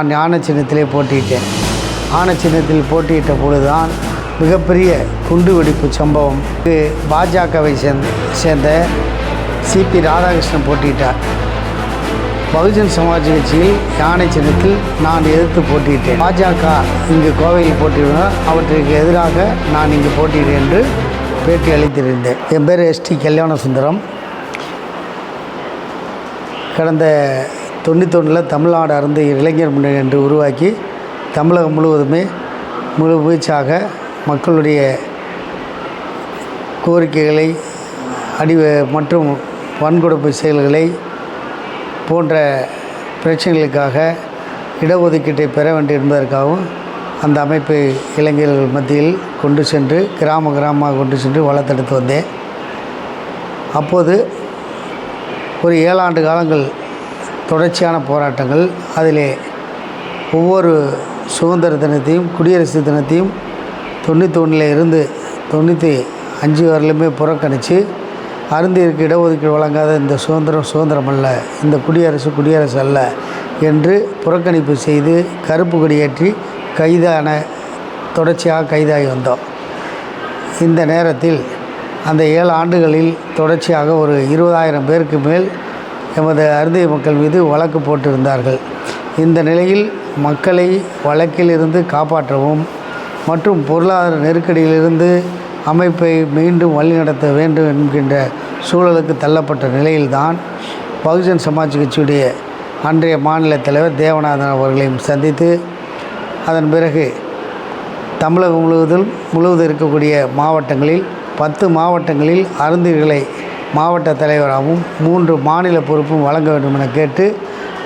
நான் ஞான சின்னத்திலே போட்டியிட்டேன். ஆன சின்னத்தில் போட்டியிட்ட பொழுதுதான் மிகப்பெரிய குண்டுவெடிப்பு சம்பவம். இது பாஜகவை சேர்ந்த சேர்ந்த சிபி ராதாகிருஷ்ணன் போட்டியிட்டார். பகுஜன் சமாஜ் கட்சியில் யானை சின்னத்தில் நான் எதிர்த்து போட்டியிட்டேன். பாஜக இங்கு கோவையில் போட்டியிடுவோம் அவற்றுக்கு எதிராக நான் இங்கு போட்டியிடுவேன் என்று பேட்டி அளித்திருந்தேன். என் பேர் எஸ்டி கல்யாண சுந்தரம் கடந்த தொண்ணூத்தொன்னில் தமிழ்நாடு அருந்து இளைஞர் முன்னணி என்று உருவாக்கி தமிழகம் முழுவதுமே முழு வீச்சாக மக்களுடைய கோரிக்கைகளை அடி மற்றும் வன்கொடுப்பு செயல்களை போன்ற பிரச்சனைகளுக்காக இடஒதுக்கீட்டை பெற வேண்டும் என்பதற்காகவும் அந்த அமைப்பை இளைஞர்கள் மத்தியில் கொண்டு சென்று கிராம கிராமமாக கொண்டு சென்று வளர்த்தெடுத்து வந்தேன். அப்போது ஒரு ஏழாண்டு காலங்கள் தொடர்ச்சியான போராட்டங்கள். அதிலே ஒவ்வொரு சுதந்திர தினத்தையும் குடியரசு தினத்தையும் தொண்ணூற்றி ஒன்றில் இருந்து தொண்ணூற்றி அஞ்சு வரலுமே புறக்கணித்து அருந்திற்கு இடஒதுக்கீடு வழங்காத இந்த சுதந்திரம் சுதந்திரம் அல்ல இந்த குடியரசு குடியரசு அல்ல என்று புறக்கணிப்பு செய்து கருப்பு கொடியேற்றி கைதான தொடர்ச்சியாக கைதாகி வந்தோம். இந்த நேரத்தில் அந்த ஏழு ஆண்டுகளில் தொடர்ச்சியாக ஒரு இருபதாயிரம் பேருக்கு மேல் எமது அருந்திய மக்கள் மீது வழக்கு போட்டிருந்தார்கள். இந்த நிலையில் மக்களை வழக்கிலிருந்து காப்பாற்றவும் மற்றும் பொருளாதார நெருக்கடியிலிருந்து அமைப்பை மீண்டும் வழிநடத்த வேண்டும் என்கின்ற சூழலுக்கு தள்ளப்பட்ட நிலையில்தான் பகுஜன் சமாஜ் கட்சியுடைய அன்றைய மாநில தலைவர் தேவநாதன் அவர்களையும் சந்தித்து அதன் பிறகு தமிழகம் முழுவதும் முழுவதும் இருக்கக்கூடிய மாவட்டங்களில் பத்து மாவட்டங்களில் அருந்திகளை மாவட்ட தலைவராகவும் மூன்று மாநில பொறுப்பும் வழங்க வேண்டும் என கேட்டு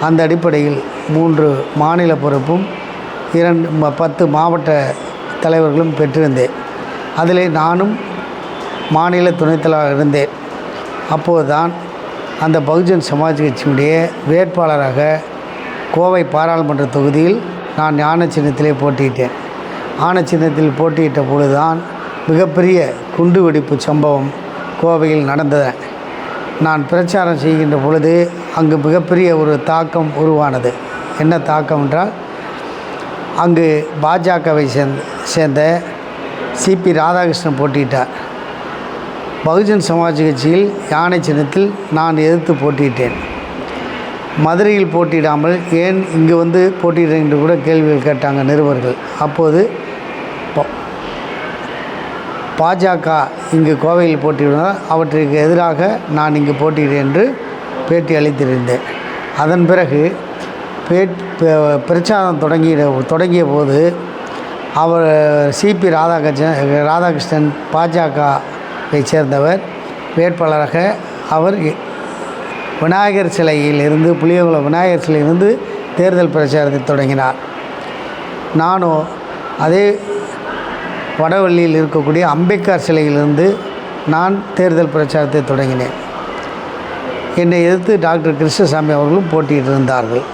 அந்த அடிப்படையில் மூன்று மாநில பொறுப்பும் இரண்டு பத்து மாவட்ட தலைவர்களும் பெற்றிருந்தேன். அதிலே நானும் மாநில துணைத்தலைவராக இருந்தேன். இருந்தேன் அப்போதுதான் அந்த பகுஜன் சமாஜ் கட்சியினுடைய வேட்பாளராக கோவை பாராளுமன்ற தொகுதியில் நான் ஞான சின்னத்திலே போட்டியிட்டேன். ஆன சின்னத்தில் போட்டியிட்ட பொழுதுதான் மிகப்பெரிய குண்டு வெடிப்பு சம்பவம் கோவையில் நடந்தது நான் பிரச்சாரம் செய்கின்ற பொழுது அங்கு மிகப்பெரிய ஒரு தாக்கம் உருவானது. என்ன தாக்கம் என்றால் அங்கு பாஜகவை சேர்ந்த சேர்ந்த சிபி ராதாகிருஷ்ணன் போட்டியிட்டார். பகுஜன் சமாஜ் கட்சியில் யானை சின்னத்தில் நான் எதிர்த்து போட்டியிட்டேன். மதுரையில் போட்டியிடாமல் ஏன் இங்கு வந்து போட்டியிடுறேன் என்று கூட கேள்விகள் கேட்டாங்க நிருபர்கள். அப்போது பாஜக இங்கு கோவையில் போட்டியிடுவதால் அவற்றிற்கு எதிராக நான் இங்கு போட்டியிடுவேன் என்று பேட்டி அளித்திருந்தேன். அதன் பிறகு பேட் ப- பிரச்சாரம் தொடங்கிய தொடங்கிய போது அவர் சிபி ராதாகிருஷ்ணன் ராதாகிருஷ்ணன் பாஜகவை சேர்ந்தவர். வேட்பாளராக அவர் விநாயகர் சிலையில் இருந்து புளியகுளம் விநாயகர் சிலையிலிருந்து தேர்தல் பிரச்சாரத்தை தொடங்கினார். நானும் அதே வடவள்ளியில் இருக்கக்கூடிய அம்பேத்கர் சிலையிலிருந்து நான் தேர்தல் பிரச்சாரத்தை தொடங்கினேன். என்னை எதிர்த்து டாக்டர் கிருஷ்ணசாமி அவர்களும் போட்டியிட்டு இருந்தார்கள்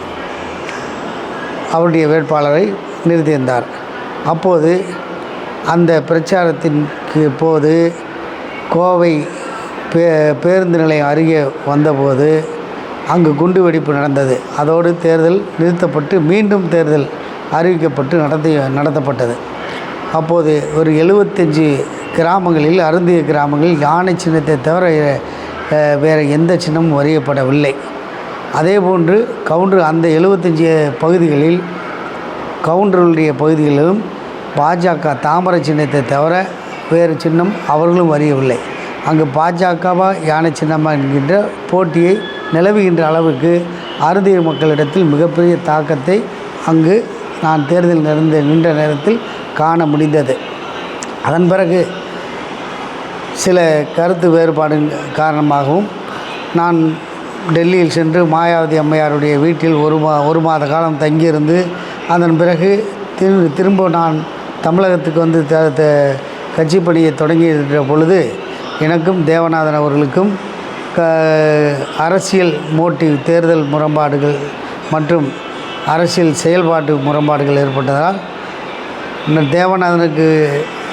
அவருடைய வேட்பாளரை நிறுத்தியிருந்தார். அப்போது அந்த பிரச்சாரத்திற்கு போது கோவை பே பேருந்து நிலையம் அருகே வந்தபோது அங்கு குண்டு வெடிப்பு நடந்தது. அதோடு தேர்தல் நிறுத்தப்பட்டு மீண்டும் தேர்தல் அறிவிக்கப்பட்டு நடத்தி நடத்தப்பட்டது. அப்போது ஒரு எழுபத்தஞ்சு கிராமங்களில் அருந்திய கிராமங்களில் யானை சின்னத்தை தவிர வேறு எந்த சின்னமும் வரையப்படவில்லை. அதேபோன்று கவுண்டர் அந்த எழுபத்தஞ்சு பகுதிகளில் கவுண்டருடைய பகுதிகளிலும் பாஜக தாமரை சின்னத்தை தவிர வேறு சின்னம் அவர்களும் வரையவில்லை. அங்கு பாஜகவா யானை சின்னமா என்கின்ற போட்டியை நிலவுகின்ற அளவுக்கு அருந்திய மக்களிடத்தில் மிகப்பெரிய தாக்கத்தை அங்கு நான் தேர்தல் நடந்த நின்ற நேரத்தில் காண முடிந்தது. அதன் பிறகு சில கருத்து வேறுபாடு காரணமாகவும் நான் டெல்லியில் சென்று மாயாவதி அம்மையாருடைய வீட்டில் ஒரு மா ஒரு மாத காலம் தங்கியிருந்து அதன் பிறகு திரு திரும்ப நான் தமிழகத்துக்கு வந்து த த- கட்சி பணியை தொடங்கியிருக்கிற பொழுது எனக்கும் தேவநாதன் அவர்களுக்கும் க அரசியல் மோட்டிவ் தேர்தல் முரண்பாடுகள் மற்றும் அரசியல் செயல்பாட்டு முரண்பாடுகள் ஏற்பட்டதால் தேவநாதனுக்கு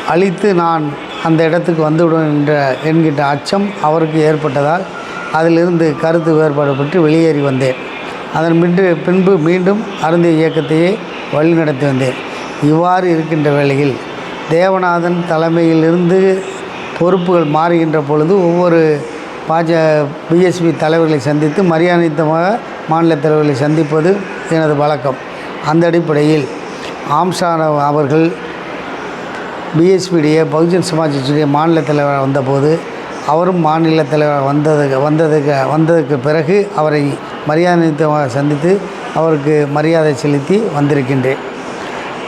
அழித்து நான் அந்த இடத்துக்கு வந்துவிடும் என்ற என்கின்ற அச்சம் அவருக்கு ஏற்பட்டதால் அதிலிருந்து கருத்து வேறுபாடு பெற்று வெளியேறி வந்தேன். அதன் பின்பு பின்பு மீண்டும் அருந்திய இயக்கத்தையே வழிநடத்தி வந்தேன். இவ்வாறு இருக்கின்ற வேளையில் தேவநாதன் தலைமையிலிருந்து பொறுப்புகள் மாறுகின்ற பொழுது ஒவ்வொரு பாஜ பிஎஸ்பி தலைவர்களை சந்தித்து மரியாதைத்தமாக மாநில தலைவர்களை சந்திப்பது எனது வழக்கம். அந்த அடிப்படையில் ஆம்சான அவர்கள் பிஎஸ்பியுடைய பகுஜன் சமாஜ் கட்சியுடைய மாநில தலைவர் வந்தபோது அவரும் மாநில தலைவர் வந்ததுக்கு வந்ததுக்கு வந்ததுக்கு பிறகு அவரை மரியாதை சந்தித்து அவருக்கு மரியாதை செலுத்தி வந்திருக்கின்றேன்.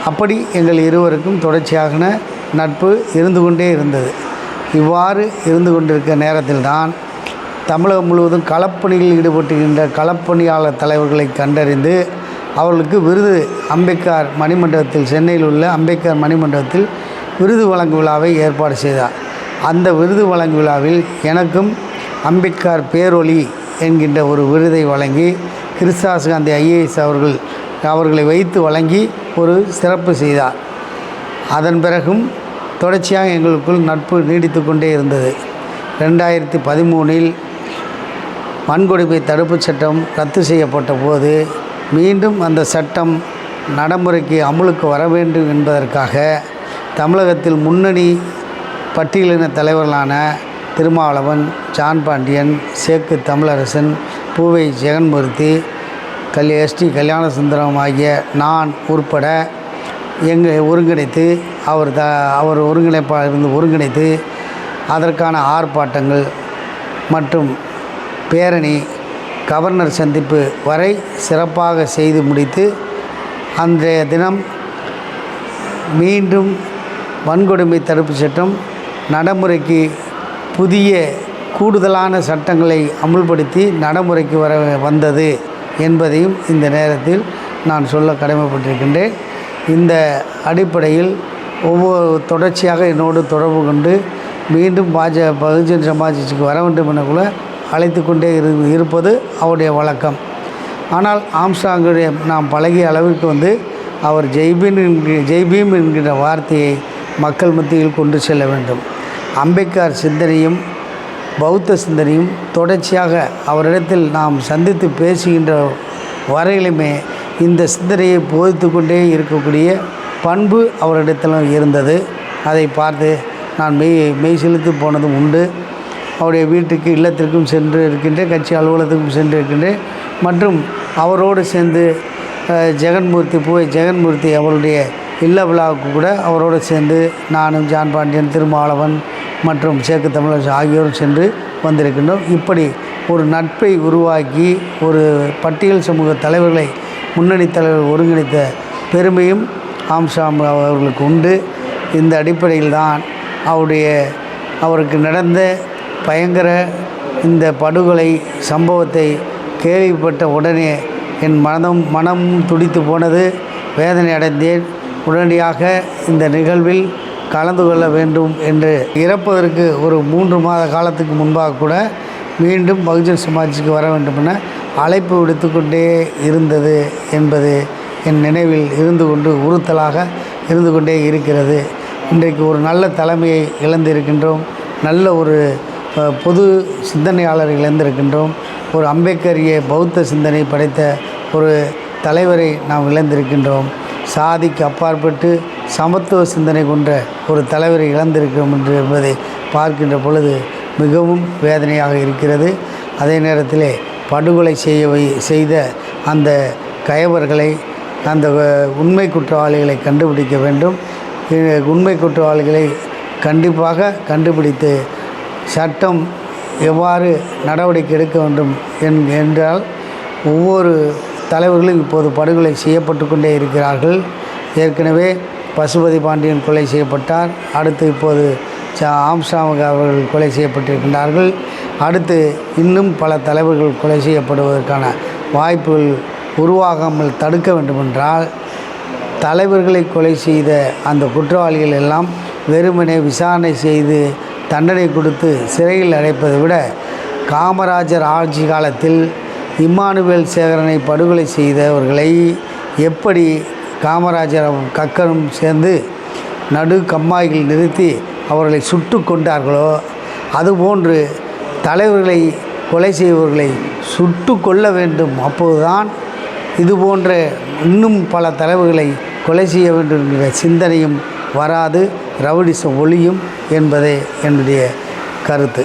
அப்படி எங்கள் இருவருக்கும் தொடர்ச்சியான நட்பு இருந்து கொண்டே இருந்தது. இவ்வாறு இருந்து கொண்டிருக்க நேரத்தில்தான் தமிழகம் முழுவதும் களப்பணியில் ஈடுபட்டுகின்ற களப்பணியாளர் தலைவர்களை கண்டறிந்து அவர்களுக்கு விருது அம்பேத்கர் மணிமண்டபத்தில் சென்னையில் உள்ள அம்பேத்கர் மணிமண்டபத்தில் விருது வழங்கு விழாவை ஏற்பாடு செய்தார். அந்த விருது வழங்கு விழாவில் எனக்கும் அம்பேத்கர் பேரொளி என்கின்ற ஒரு விருதை வழங்கி கிறிஸ்தாஸ் காந்தி ஐஏஎஸ் அவர்கள் அவர்களை வைத்து வழங்கி ஒரு சிறப்பு செய்தார். அதன் பிறகும் தொடர்ச்சியாக எங்களுக்குள் நட்பு நீடித்து கொண்டே இருந்தது. ரெண்டாயிரத்தி பதிமூணில் வன்கொடுமை தடுப்புச் சட்டம் ரத்து செய்யப்பட்ட போது மீண்டும் அந்த சட்டம் நடைமுறைக்கு அமுலுக்கு வர வேண்டும் என்பதற்காக தமிழகத்தில் முன்னணி பட்டியலின தலைவர்களான திருமாவளவன் ஜான் பாண்டியன் சேக்கு தமிழரசன் பூவை ஜெகன்மூர்த்தி கல் எஸ்டி கல்யாணசுந்தரம் ஆகிய நான் உட்பட எங்கள் ஒருங்கிணைத்து அவர் த அவர் ஒருங்கிணைப்பாக இருந்து ஒருங்கிணைத்து அதற்கான ஆர்ப்பாட்டங்கள் மற்றும் பேரணி கவர்னர் சந்திப்பு வரை சிறப்பாக செய்து முடித்து அன்றைய தினம் மீண்டும் வன்கொடுமை தடுப்பு சட்டம் நடைமுறைக்கு புதிய கூடுதலான சட்டங்களை அமுல்படுத்தி நடைமுறைக்கு வர வந்தது என்பதையும் இந்த நேரத்தில் நான் சொல்ல கடமைப்பட்டிருக்கின்றேன். இந்த அடிப்படையில் ஒவ்வொரு தொடர்ச்சியாக என்னோடு தொடர்பு கொண்டு மீண்டும் பாஜ பகுஜன் சமாஜ் வர வேண்டும் என கூட அழைத்து கொண்டே இரு இருப்பது அவருடைய வழக்கம். ஆனால் ஆம்ஸ்டாங்குடைய நாம் பழகிய அளவிற்கு வந்து அவர் ஜெய்பீன் என்கிற ஜெய்பீம் என்கிற வார்த்தையை மக்கள் மத்தியில் கொண்டு செல்ல வேண்டும். அம்பேத்கர் சிந்தனையும் பௌத்த சிந்தனையும் தொடர்ச்சியாக அவரிடத்தில் நாம் சந்தித்து பேசுகின்ற வரையிலுமே இந்த சிந்தனையை போதித்து கொண்டே இருக்கக்கூடிய பண்பு அவரிடத்திலும் இருந்தது. அதை பார்த்து நான் மெய் மெய் செலுத்தி போனதும் உண்டு. அவருடைய வீட்டுக்கு இல்லத்திற்கும் சென்று இருக்கின்றேன் கட்சி அலுவலகத்துக்கும் சென்று இருக்கின்றேன். மற்றும் அவரோடு சேர்ந்து ஜெகன்மூர்த்தி பூவை ஜெகன்மூர்த்தி அவருடைய இல்ல விழாவுக்கு கூட அவரோடு சேர்ந்து நானும் ஜான் பாண்டியன் திருமாவளவன் மற்றும் சேக்கு தமிழர் ஆகியோரும் சென்று வந்திருக்கின்றோம். இப்படி ஒரு நட்பை உருவாக்கி ஒரு பட்டியல் சமூக தலைவர்களை முன்னணி தலைவர் ஒருங்கிணைத்த பெருமையும் ஆம்சாம் அவர்களுக்கு உண்டு. இந்த அடிப்படையில் தான் அவருடைய அவருக்கு நடந்த பயங்கர இந்த படுகொலை சம்பவத்தை கேள்விப்பட்ட உடனே என் மனதும் மனமும் துடித்து போனது. வேதனை அடைந்தேன். உடனடியாக இந்த நிகழ்வில் கலந்து கொள்ள வேண்டும் என்று இறப்பதற்கு ஒரு மூன்று மாத காலத்துக்கு முன்பாக கூட மீண்டும் பகுஜன் சமாஜுக்கு வர வேண்டும் என அழைப்பு விடுத்து கொண்டே இருந்தது என்பது என் நினைவில் இருந்து கொண்டு உறுத்தலாக இருந்து கொண்டே இருக்கிறது. இன்றைக்கு ஒரு நல்ல தலைமையை இழந்திருக்கின்றோம். நல்ல ஒரு பொது சிந்தனையாளரை இழந்திருக்கின்றோம் ஒரு அம்பேத்கரிய பௌத்த சிந்தனை படைத்த ஒரு தலைவரை நாம் இழந்திருக்கின்றோம். சாதிக்கு அப்பாற்பட்டு சமத்துவ சிந்தனை கொண்ட ஒரு தலைவரை இழந்திருக்கிறோம் என்று என்பதை பார்க்கின்ற பொழுது மிகவும் வேதனையாக இருக்கிறது. அதே நேரத்தில் படுகொலை செய்ய வை செய்த அந்த கயவர்களை அந்த உண்மை குற்றவாளிகளை கண்டுபிடிக்க வேண்டும். உண்மை குற்றவாளிகளை கண்டிப்பாக கண்டுபிடித்து சட்டம் எவ்வாறு நடவடிக்கை எடுக்க வேண்டும் என் என்றால் ஒவ்வொரு தலைவர்களும் இப்போது படுகொலை செய்யப்பட்டு கொண்டே இருக்கிறார்கள். ஏற்கனவே பசுபதி பாண்டியன் கொலை செய்யப்பட்டார். அடுத்து இப்போது ஆம்சாமக அவர்கள் கொலை செய்யப்பட்டிருக்கின்றார்கள். அடுத்து இன்னும் பல தலைவர்கள் கொலை செய்யப்படுவதற்கான வாய்ப்புகள் உருவாகாமல் தடுக்க வேண்டுமென்றால் தலைவர்களை கொலை செய்த அந்த குற்றவாளிகள் எல்லாம் வெறுமனே விசாரணை செய்து தண்டனை கொடுத்து சிறையில் அடைப்பதை விட காமராஜர் ஆட்சி காலத்தில் இம்மானுவேல் சேகரனை படுகொலை செய்தவர்களை எப்படி காமராஜர் கக்கரும் சேர்ந்து நடு கம்மாய்கள் நிறுத்தி அவர்களை சுட்டு கொண்டார்களோ அதுபோன்று தலைவர்களை கொலை செய்பவர்களை சுட்டு கொள்ள வேண்டும். அப்போதுதான் இது போன்ற இன்னும் பல தலைவர்களை கொலை செய்ய வேண்டும் என்கிற சிந்தனையும் வராது. ரவுடிசம் ஒளியும் என்பதே என்னுடைய கருத்து.